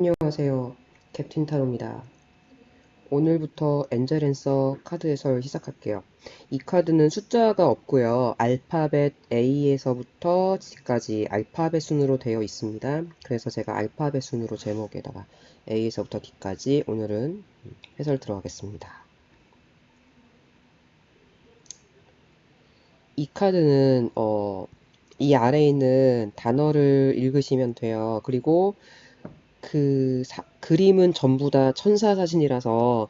안녕하세요. 캡틴 타로입니다. 오늘부터 엔젤앤서 카드 해설 시작할게요. 이 카드는 숫자가 없고요. 알파벳 A에서부터 G까지 알파벳 순으로 되어 있습니다. 그래서 제가 알파벳 순으로 제목에다가 A에서부터 D까지 오늘은 해설 들어가겠습니다. 이 카드는 어, 이 아래에 있는 단어를 읽으시면 돼요. 그리고 그 사- 그림은 전부 다 천사 사진이라서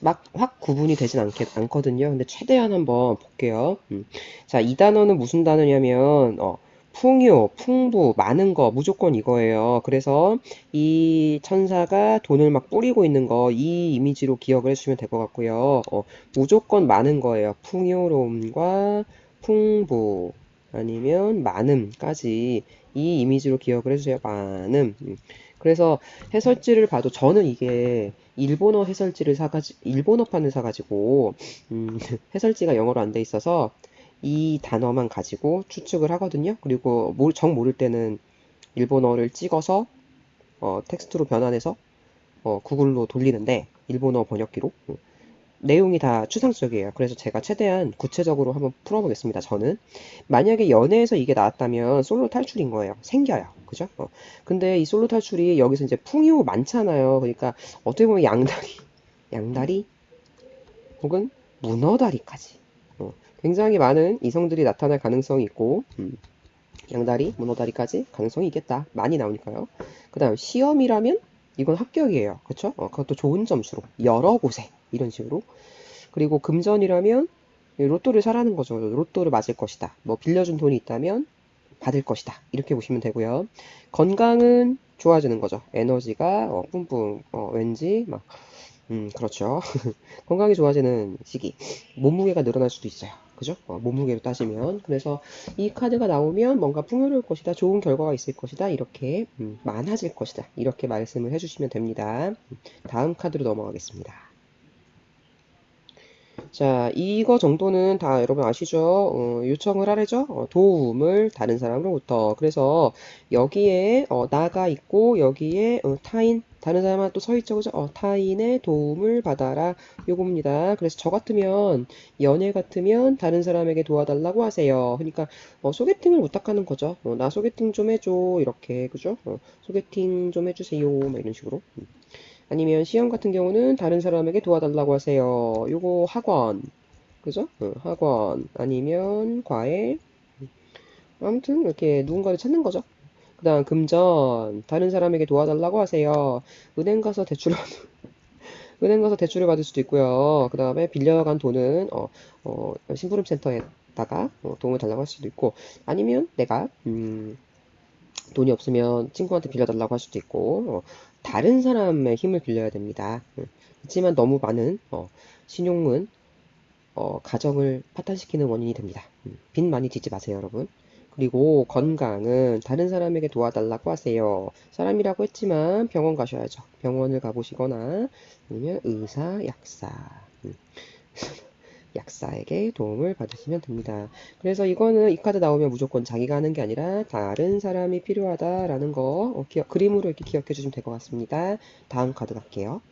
막 확 구분이 되진 않겠, 않거든요. 근데 최대한 한번 볼게요. 음. 자, 이 단어는 무슨 단어냐면 어, 풍요, 풍부, 많은 거 무조건 이거예요. 그래서 이 천사가 돈을 막 뿌리고 있는 거 이 이미지로 기억을 해주시면 될 것 같고요. 어, 무조건 많은 거예요. 풍요로움과 풍부 아니면 많음까지 이 이미지로 기억을 해주세요. 많음. 음. 그래서 해설지를 봐도 저는 이게 일본어 해설지를 사가지 일본어판을 사가지고 음, 해설지가 영어로 안 돼 있어서 이 단어만 가지고 추측을 하거든요. 그리고 모- 정 모를 때는 일본어를 찍어서 어, 텍스트로 변환해서 어, 구글로 돌리는데 일본어 번역기로 음, 내용이 다 추상적이에요. 그래서 제가 최대한 구체적으로 한번 풀어보겠습니다. 저는 만약에 연애에서 이게 나왔다면 솔로 탈출인 거예요. 생겨요. 그죠? 어. 근데 이 솔로 탈출이 여기서 이제 풍요 많잖아요. 그러니까 어떻게 보면 양다리, 양다리 혹은 문어다리까지 어. 굉장히 많은 이성들이 나타날 가능성이 있고 음. 양다리, 문어다리까지 가능성이 있겠다. 많이 나오니까요. 그 다음 시험이라면 이건 합격이에요. 그쵸? 어, 그것도 좋은 점수로 여러 곳에 이런 식으로 그리고 금전이라면 로또를 사라는 거죠. 로또를 맞을 것이다. 뭐 빌려준 돈이 있다면 받을 것이다. 이렇게 보시면 되고요. 건강은 좋아지는 거죠. 에너지가 어, 뿜뿜 어, 왠지 막 음, 그렇죠. 건강이 좋아지는 시기. 몸무게가 늘어날 수도 있어요. 그죠? 어, 몸무게로 따지면. 그래서 이 카드가 나오면 뭔가 풍요로울 것이다. 좋은 결과가 있을 것이다. 이렇게 음, 많아질 것이다. 이렇게 말씀을 해주시면 됩니다. 다음 카드로 넘어가겠습니다. 자, 이거 정도는 다 여러분 아시죠? 어, 요청을 하래죠? 어, 도움을 다른 사람으로부터. 그래서 여기에 어, 나가 있고 여기에 어, 타인, 다른 사람한테 또 서 있죠, 그죠? 어, 타인의 도움을 받아라. 요겁니다. 그래서 저 같으면 연애 같으면 다른 사람에게 도와달라고 하세요. 그러니까 어, 소개팅을 부탁하는 거죠. 어, 나 소개팅 좀 해줘. 이렇게, 그죠? 어, 소개팅 좀 해주세요. 뭐 이런 식으로. 음. 아니면 시험 같은 경우는 다른 사람에게 도와달라고 하세요. 요거 학원. 그죠? 응, 학원. 아니면 과외. 아무튼 이렇게 누군가를 찾는 거죠. 그 다음 금전. 다른 사람에게 도와달라고 하세요. 은행 가서 대출 은행 가서 대출을 받을 수도 있고요. 그 다음에 빌려간 돈은 어, 어, 심부름 센터에다가 어, 도움을 달라고 할 수도 있고 아니면 내가 음, 돈이 없으면 친구한테 빌려달라고 할 수도 있고 어, 다른 사람의 힘을 빌려야 됩니다. 음, 그렇지만 너무 많은 어, 신용은 어, 가정을 파탄시키는 원인이 됩니다. 음, 빚 많이 짓지 마세요, 여러분. 그리고 건강은 다른 사람에게 도와달라고 하세요. 사람이라고 했지만 병원 가셔야죠. 병원을 가보시거나 아니면 의사, 약사. 음, 약사에게 도움을 받으시면 됩니다. 그래서 이거는 이 카드 나오면 무조건 자기가 하는 게 아니라 다른 사람이 필요하다라는 거 어, 기억, 그림으로 이렇게 기억해 주시면 될 것 같습니다. 다음 카드 갈게요.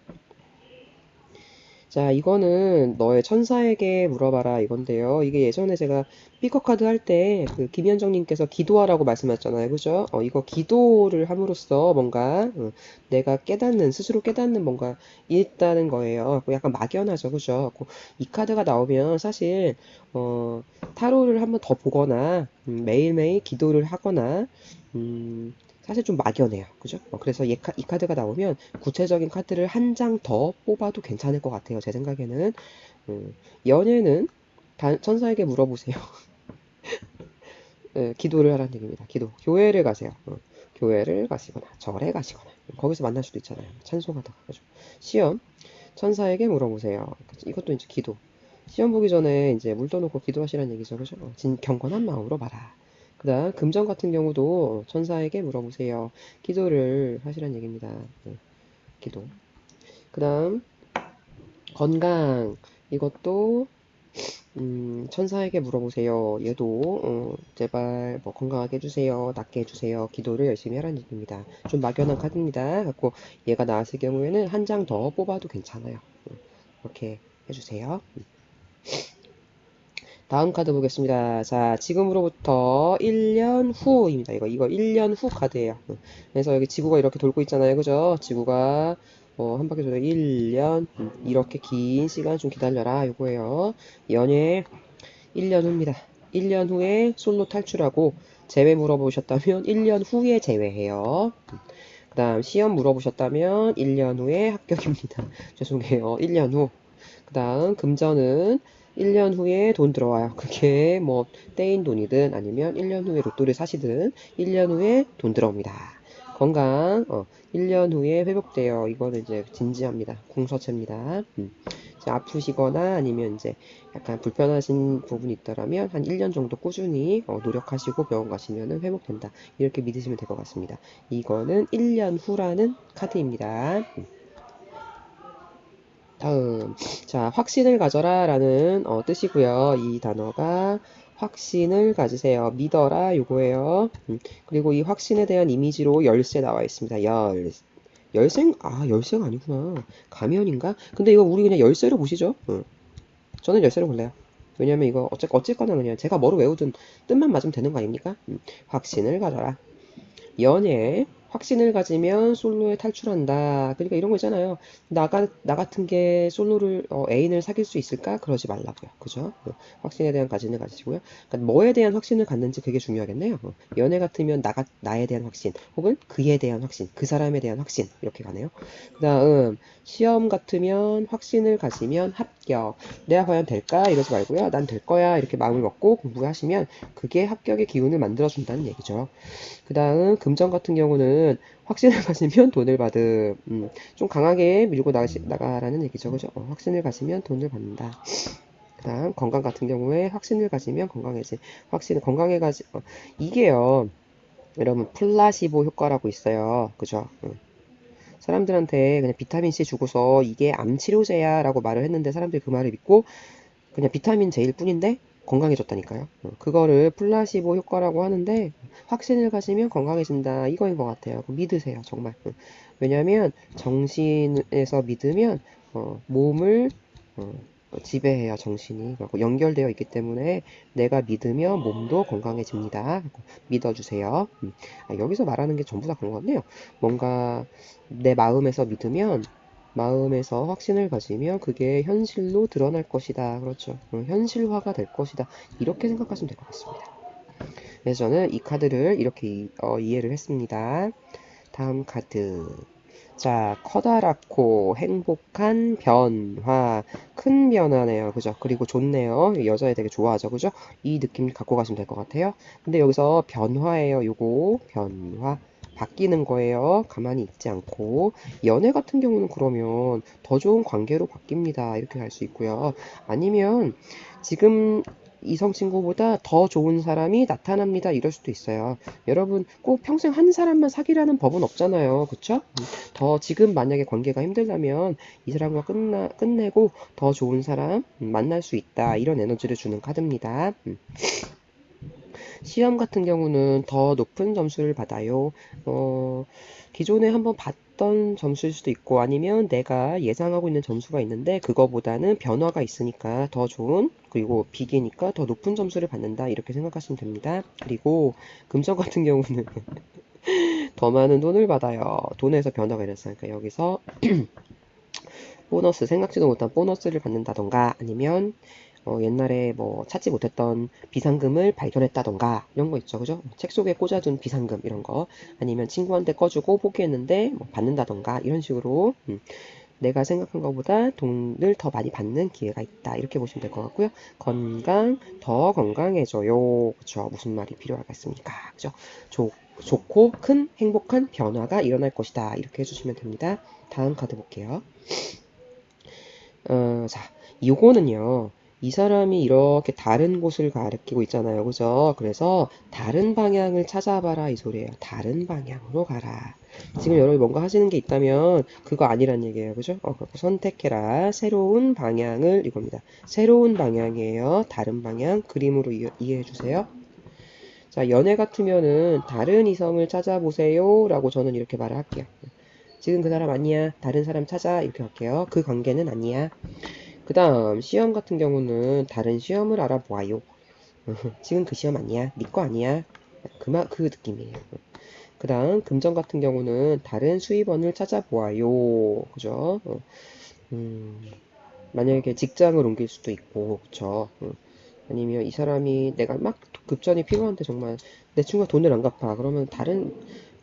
자, 이거는 너의 천사에게 물어봐라 이건데요. 이게 예전에 제가 피커 카드 할 때 그 김현정님께서 기도하라고 말씀하셨잖아요. 그죠? 어, 이거 기도를 함으로써 뭔가 어, 내가 깨닫는, 스스로 깨닫는 뭔가 있다는 거예요. 그 약간 막연하죠. 그죠? 그이 카드가 나오면 사실 어, 타로를 한번 더 보거나 음, 매일매일 기도를 하거나 음, 사실 좀 막연해요. 그죠? 어, 그래서 이, 카드가 나오면 구체적인 카드를 한 장 더 뽑아도 괜찮을 것 같아요. 제 생각에는. 음, 연애는 단, 천사에게 물어보세요. 예, 기도를 하라는 얘기입니다. 기도. 교회를 가세요. 어, 교회를 가시거나 절에 가시거나 거기서 만날 수도 있잖아요. 찬송하다가 그죠? 시험 천사에게 물어보세요. 이것도 이제 기도. 시험 보기 전에 이제 물 떠놓고 기도하시라는 얘기죠. 그죠? 어, 진 경건한 마음으로 봐라. 그 다음 금전 같은 경우도 천사에게 물어보세요. 기도를 하시라는 얘기입니다. 네, 기도. 그 다음 건강 이것도 음, 천사에게 물어보세요. 얘도 어, 제발 뭐 건강하게 해주세요. 낫게 해주세요. 기도를 열심히 하라는 얘기입니다. 좀 막연한 카드입니다. 갖고 얘가 나왔을 경우에는 한 장 더 뽑아도 괜찮아요. 음, 이렇게 해주세요. 음. 다음 카드 보겠습니다. 자, 지금으로부터 1년 후입니다. 이거, 이거 1년 후 카드예요. 음, 그래서 여기 지구가 이렇게 돌고 있잖아요. 그죠? 지구가 어, 한 바퀴 돌아 1년 음, 이렇게 긴 시간 좀 기다려라 요거예요. 연애 1년 후입니다. 1년 후에 솔로 탈출하고 제외 물어보셨다면 1년 후에 제외해요. 그 다음 시험 물어보셨다면 1년 후에 합격입니다. 죄송해요. 1년 후. 그 다음 금전은 1년 후에 돈 들어와요. 그게 뭐 떼인 돈이든 아니면 1년 후에 로또를 사시든 1년 후에 돈 들어옵니다. 건강 어, 1년 후에 회복돼요. 이거는 이제 진지합니다. 공서체입니다. 음. 아프시거나 아니면 이제 약간 불편하신 부분이 있더라면 한 1년 정도 꾸준히 어, 노력하시고 병원 가시면 회복된다. 이렇게 믿으시면 될 것 같습니다. 이거는 1년 후라는 카드입니다. 음. 다음, 자, 확신을 가져라 라는 어, 뜻이고요. 이 단어가 확신을 가지세요. 믿어라 요거예요. 음, 그리고 이 확신에 대한 이미지로 열쇠 나와 있습니다. 열, 열쇠, 아, 열쇠가 아니구나. 가면인가? 근데 이거 우리 그냥 열쇠로 보시죠. 음. 저는 열쇠로 볼래요. 왜냐면 이거 어째, 어쨌거나 그냥 제가 뭐로 외우든 뜻만 맞으면 되는 거 아닙니까? 음, 확신을 가져라. 연애, 확신을 가지면 솔로에 탈출한다. 그러니까 이런 거 있잖아요. 나가, 나 같은 게 솔로를, 어, 애인을 사귈 수 있을까? 그러지 말라고요. 그죠? 어, 확신에 대한 가진을 가지시고요. 그러니까 뭐에 대한 확신을 갖는지 그게 중요하겠네요. 어, 연애 같으면 나가, 나에 대한 확신, 혹은 그에 대한 확신, 그 사람에 대한 확신, 이렇게 가네요. 그 다음, 시험 같으면 확신을 가지면 합격. 내가 과연 될까? 이러지 말고요. 난 될 거야. 이렇게 마음을 먹고 공부하시면 그게 합격의 기운을 만들어 준다는 얘기죠. 그 다음, 금전 같은 경우는 확신을 가지면 돈을 받음. 음, 좀 강하게 밀고 나가시, 나가라는 얘기죠. 그죠? 어, 확신을 가지면 돈을 받는다. 그 다음, 건강 같은 경우에 확신을 가지면 건강해지. 확신을 건강해 가지, 어, 이게요. 여러분, 플라시보 효과라고 있어요. 그죠? 음. 사람들한테 그냥 비타민C 주고서 이게 암 치료제야 라고 말을 했는데 사람들이 그 말을 믿고 그냥 비타민 제일 뿐인데 건강해졌다니까요. 어, 그거를 플라시보 효과라고 하는데 확신을 가지면 건강해진다 이거인 것 같아요. 믿으세요 정말. 어, 왜냐하면 정신에서 믿으면 어, 몸을 어, 지배해요 정신이 연결되어 있기 때문에 내가 믿으면 몸도 건강해집니다. 믿어주세요. 음. 아, 여기서 말하는 게 전부 다 그런 것 같네요. 뭔가 내 마음에서 믿으면 마음에서 확신을 가지면 그게 현실로 드러날 것이다. 그렇죠. 어, 현실화가 될 것이다. 이렇게 생각하시면 될 것 같습니다. 그래서 저는 이 카드를 이렇게 이, 어, 이해를 했습니다. 다음 카드. 자, 커다랗고 행복한 변화. 큰 변화네요. 그죠? 그리고 좋네요. 여자애 되게 좋아하죠. 그죠? 이 느낌 갖고 가시면 될 것 같아요. 근데 여기서 변화예요. 요거. 변화. 바뀌는 거예요. 가만히 있지 않고. 연애 같은 경우는 그러면 더 좋은 관계로 바뀝니다. 이렇게 갈 수 있고요. 아니면 지금 이성 친구보다 더 좋은 사람이 나타납니다. 이럴 수도 있어요. 여러분 꼭 평생 한 사람만 사귀라는 법은 없잖아요. 그쵸? 더 지금 만약에 관계가 힘들다면 이 사람과 끝나, 끝내고 더 좋은 사람 만날 수 있다. 이런 에너지를 주는 카드입니다. 음. 시험 같은 경우는 더 높은 점수를 받아요. 어, 기존에 한번 봤던 점수일 수도 있고 아니면 내가 예상하고 있는 점수가 있는데 그거보다는 변화가 있으니까 더 좋은 그리고 비기니까 더 높은 점수를 받는다 이렇게 생각하시면 됩니다. 그리고 금전 같은 경우는 더 많은 돈을 받아요. 돈에서 변화가 일어났으니까 여기서 보너스 생각지도 못한 보너스를 받는다던가 아니면 어, 옛날에 뭐 찾지 못했던 비상금을 발견했다던가 이런 거 있죠. 그죠? 책 속에 꽂아둔 비상금 이런 거. 아니면 친구한테 꺼주고 포기했는데 뭐 받는다던가 이런 식으로. 음, 내가 생각한 것보다 돈을 더 많이 받는 기회가 있다. 이렇게 보시면 될 것 같고요. 건강 더 건강해져요. 그죠 무슨 말이 필요하겠습니까? 그죠? 좋, 좋고 큰 행복한 변화가 일어날 것이다. 이렇게 해주시면 됩니다. 다음 카드 볼게요. 어, 자 요거는요 이 사람이 이렇게 다른 곳을 가리키고 있잖아요. 그죠? 그래서 다른 방향을 찾아봐라 이 소리예요. 다른 방향으로 가라. 지금 여러분이 뭔가 하시는 게 있다면 그거 아니란 얘기예요. 그죠? 어, 그래서 선택해라. 새로운 방향을 이겁니다. 새로운 방향이에요. 다른 방향. 그림으로 이해, 이해해 주세요. 자, 연애 같으면은 다른 이성을 찾아보세요. 라고 저는 이렇게 말을 할게요. 지금 그 사람 아니야. 다른 사람 찾아. 이렇게 할게요. 그 관계는 아니야. 그 다음, 시험 같은 경우는 다른 시험을 알아보아요. 지금 그 시험 아니야. 네 거 아니야. 그마, 그 느낌이에요. 그 다음, 금전 같은 경우는 다른 수입원을 찾아보아요. 그죠? 어, 음, 만약에 직장을 옮길 수도 있고, 그쵸? 어, 아니면 이 사람이 내가 막 급전이 필요한데 정말 내 친구가 돈을 안 갚아. 그러면 다른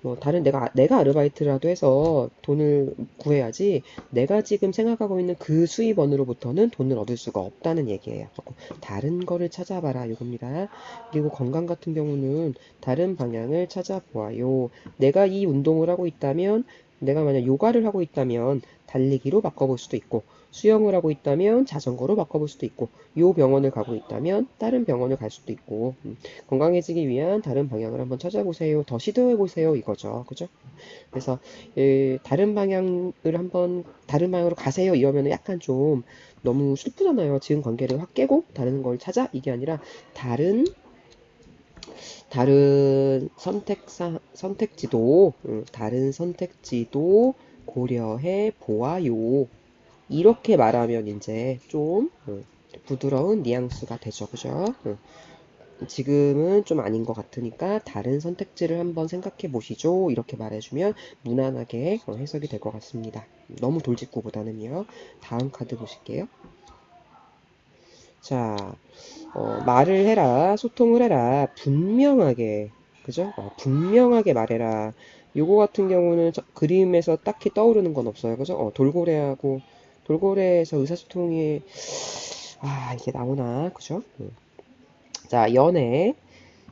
뭐 다른 내가 내가 아르바이트라도 해서 돈을 구해야지 내가 지금 생각하고 있는 그 수입원으로부터는 돈을 얻을 수가 없다는 얘기예요. 다른 거를 찾아봐라 이겁니다. 그리고 건강 같은 경우는 다른 방향을 찾아보아요. 내가 이 운동을 하고 있다면 내가 만약 요가를 하고 있다면 달리기로 바꿔볼 수도 있고 수영을 하고 있다면 자전거로 바꿔볼 수도 있고 요 병원을 가고 있다면 다른 병원을 갈 수도 있고 음, 건강해지기 위한 다른 방향을 한번 찾아보세요. 더 시도해 보세요 이거죠. 그죠? 그래서 예, 다른 방향을 한번 다른 방향으로 가세요 이러면 약간 좀 너무 슬프잖아요. 지금 관계를 확 깨고 다른 걸 찾아 이게 아니라 다른 다른 선택사 선택지도 음, 다른 선택지도 고려해 보아요. 이렇게 말하면 이제 좀 음, 부드러운 뉘앙스가 되죠. 그죠? 음, 지금은 좀 아닌 것 같으니까 다른 선택지를 한번 생각해 보시죠. 이렇게 말해주면 무난하게 어, 해석이 될 것 같습니다. 너무 돌직구보다는요. 다음 카드 보실게요. 자, 어, 말을 해라, 소통을 해라, 분명하게, 그죠? 어, 분명하게 말해라. 요거 같은 경우는 저, 그림에서 딱히 떠오르는 건 없어요. 그죠? 어, 돌고래하고 돌고래에서 의사소통이 아 이게 나오나 그죠? 음. 자 연애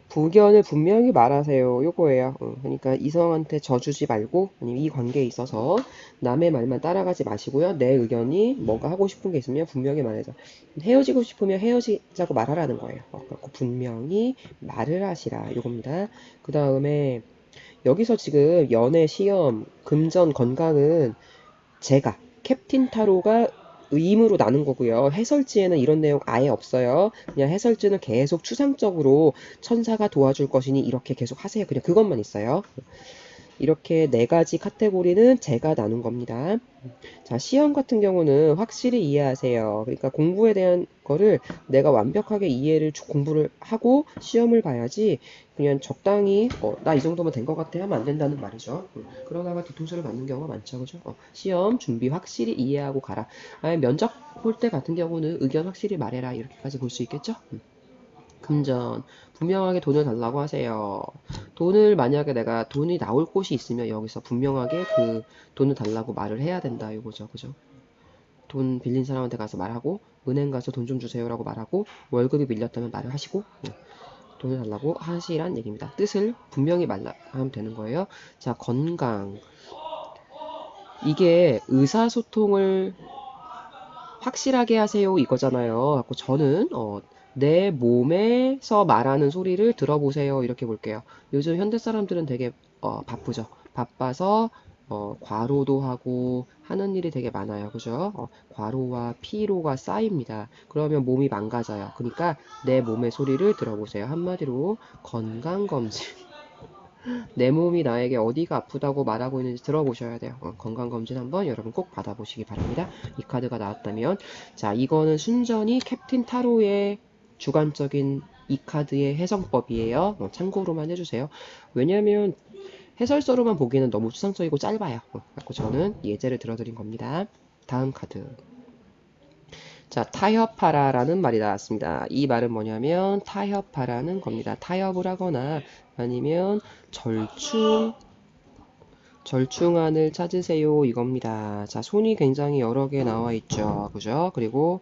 부견을 분명히 말하세요. 요거예요. 어, 그러니까 이성한테 져주지 말고 아니면 이 관계에 있어서 남의 말만 따라가지 마시고요. 내 의견이 뭔가 하고 싶은 게 있으면 분명히 말하자. 헤어지고 싶으면 헤어지자고 말하라는 거예요. 어, 분명히 말을 하시라. 요겁니다. 그 다음에 여기서 지금 연애, 시험, 금전, 건강은 제가 캡틴 타로가 의임으로 나눈 거고요. 해설지에는 이런 내용 아예 없어요. 그냥 해설지는 계속 추상적으로 천사가 도와줄 것이니 이렇게 계속 하세요. 그냥 그것만 있어요. 이렇게 네 가지 카테고리는 제가 나눈 겁니다. 자, 시험 같은 경우는 확실히 이해하세요. 그러니까 공부에 대한 거를 내가 완벽하게 이해를 공부를 하고 시험을 봐야지 그냥 적당히 어, 나 이 정도면 된 것 같아 하면 안 된다는 말이죠. 음, 그러다가 뒤통수를 맞는 경우가 많죠. 그죠? 어, 시험 준비 확실히 이해하고 가라. 아니, 면접 볼 때 같은 경우는 의견 확실히 말해라. 이렇게까지 볼 수 있겠죠? 음. 금전 분명하게 돈을 달라고 하세요. 돈을 만약에 내가 돈이 나올 곳이 있으면 여기서 분명하게 그 돈을 달라고 말을 해야 된다 이거죠. 그죠? 돈 빌린 사람한테 가서 말하고 은행 가서 돈 좀 주세요라고 말하고 월급이 밀렸다면 말을 하시고 네. 돈을 달라고 하시란 얘기입니다. 뜻을 분명히 말라 하면 되는 거예요. 자, 건강. 이게 의사소통을 확실하게 하세요 이거잖아요. 갖고 저는 어, 내 몸에서 말하는 소리를 들어보세요. 이렇게 볼게요. 요즘 현대 사람들은 되게 어, 바쁘죠. 바빠서 어, 과로도 하고 하는 일이 되게 많아요. 그죠? 어, 과로와 피로가 쌓입니다. 그러면 몸이 망가져요. 그러니까 내 몸의 소리를 들어보세요. 한마디로 건강검진. 내 몸이 나에게 어디가 아프다고 말하고 있는지 들어보셔야 돼요. 어, 건강검진 한번 여러분 꼭 받아보시기 바랍니다. 이 카드가 나왔다면. 자, 이거는 순전히 캡틴 타로의 주관적인 이 카드의 해석법이에요. 어, 참고로만 해주세요. 왜냐하면 해설서로만 보기에는 너무 추상적이고 짧아요. 어, 그래서 저는 예제를 들어드린 겁니다. 다음 카드. 자, 타협하라라는 말이 나왔습니다. 이 말은 뭐냐면 타협하라는 겁니다. 타협을 하거나 아니면 절충 절충안을 찾으세요 이겁니다. 자, 손이 굉장히 여러 개 나와 있죠. 그죠? 그리고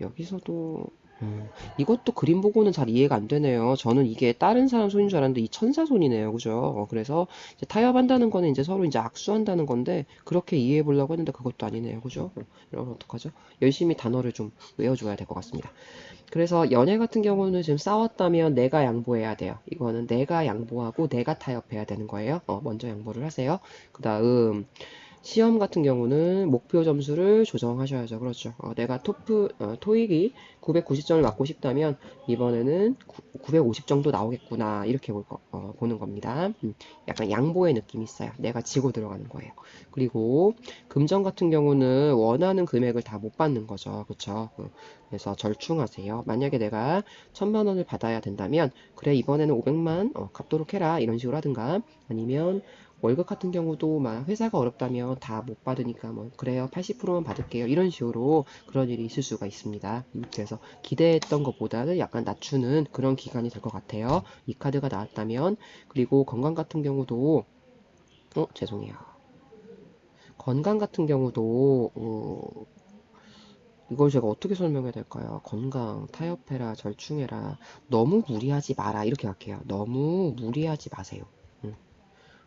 여기서도 음, 이것도 그림 보고는 잘 이해가 안 되네요. 저는 이게 다른 사람 손인 줄 알았는데 이 천사 손이네요. 그죠? 어, 그래서 이제 타협한다는 거는 이제 서로 이제 악수한다는 건데 그렇게 이해해 보려고 했는데 그것도 아니네요. 그죠? 어, 이러면 어떡하죠? 열심히 단어를 좀 외워줘야 될 것 같습니다. 그래서 연애 같은 경우는 지금 싸웠다면 내가 양보해야 돼요. 이거는 내가 양보하고 내가 타협해야 되는 거예요. 어, 먼저 양보를 하세요. 그 다음 시험 같은 경우는 목표 점수를 조정하셔야죠. 그렇죠. 어, 내가 토프, 어, 토익이 990점을 맞고 싶다면 이번에는 950 정도 나오겠구나. 이렇게 볼 거, 어, 보는 겁니다. 음, 약간 양보의 느낌이 있어요. 내가 지고 들어가는 거예요. 그리고 금전 같은 경우는 원하는 금액을 다 못 받는 거죠. 그렇죠. 그래서 절충하세요. 만약에 내가 천만 원을 받아야 된다면 그래 이번에는 500만 어, 갚도록 해라 이런 식으로 하든가 아니면 월급 같은 경우도 막 회사가 어렵다면 다 못 받으니까 뭐 그래요 80%만 받을게요 이런 식으로 그런 일이 있을 수가 있습니다 음, 그래서 기대했던 것보다는 약간 낮추는 그런 기간이 될 것 같아요 이 카드가 나왔다면 그리고 건강 같은 경우도 어 죄송해요 건강 같은 경우도 어, 이걸 제가 어떻게 설명해야 될까요? 건강, 타협해라, 절충해라. 너무 무리하지 마라. 이렇게 할게요. 너무 무리하지 마세요.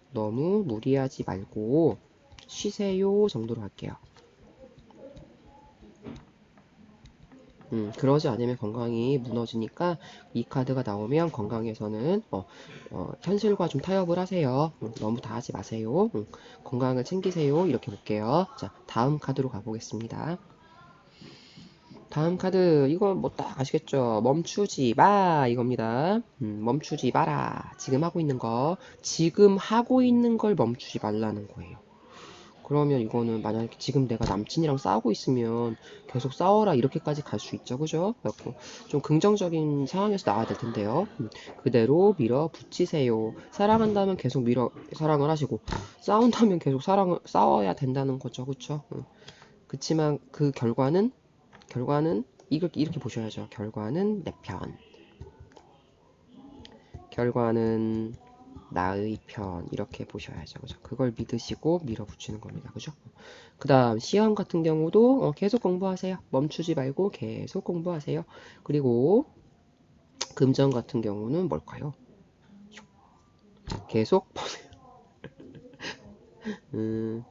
음. 너무 무리하지 말고 쉬세요 정도로 할게요. 음, 그러지 않으면 건강이 무너지니까 이 카드가 나오면 건강에서는 어, 어, 현실과 좀 타협을 하세요. 음, 너무 다 하지 마세요. 음, 건강을 챙기세요. 이렇게 볼게요. 자, 다음 카드로 가보겠습니다. 다음 카드 이거 뭐딱 아시겠죠? 멈추지 마 이겁니다. 음, 멈추지 마라. 지금 하고 있는 거 지금 하고 있는 걸 멈추지 말라는 거예요. 그러면 이거는 만약에 지금 내가 남친이랑 싸우고 있으면 계속 싸워라 이렇게까지 갈 수 있죠 그죠? 그래갖고 좀 긍정적인 상황에서 나와야 될 텐데요 음, 그대로 밀어붙이세요 사랑한다면 계속 밀어 사랑을 하시고 싸운다면 계속 사랑을 싸워야 된다는 거죠 그쵸? 음, 그치만 그 결과는 결과는 이렇게, 이렇게 보셔야죠. 결과는 내 편. 결과는 나의 편. 이렇게 보셔야죠. 그죠? 그걸 믿으시고 밀어붙이는 겁니다. 그죠? 그 다음, 시험 같은 경우도 어, 계속 공부하세요. 멈추지 말고 계속 공부하세요. 그리고 금전 같은 경우는 뭘까요? 계속 보세요. 음,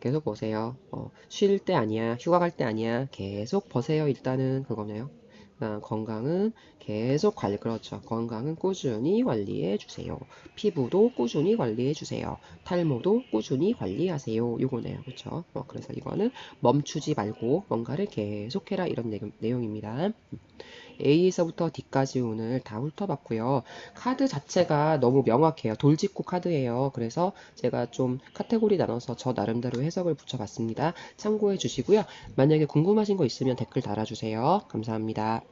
계속 보세요. 어, 쉴 때 아니야. 휴가 갈 때 아니야. 계속 보세요. 일단은 그거네요. 그다음 건강은 계속 관리 그렇죠. 건강은 꾸준히 관리해 주세요. 피부도 꾸준히 관리해 주세요. 탈모도 꾸준히 관리하세요. 요거네요. 그렇죠? 어, 그래서 이거는 멈추지 말고 뭔가를 계속해라 이런 내용, 내용입니다. A에서부터 D까지 오늘 다 훑어봤고요. 카드 자체가 너무 명확해요. 돌직구 카드예요. 그래서 제가 좀 카테고리 나눠서 저 나름대로 해석을 붙여봤습니다. 참고해 주시고요. 만약에 궁금하신 거 있으면 댓글 달아주세요. 감사합니다.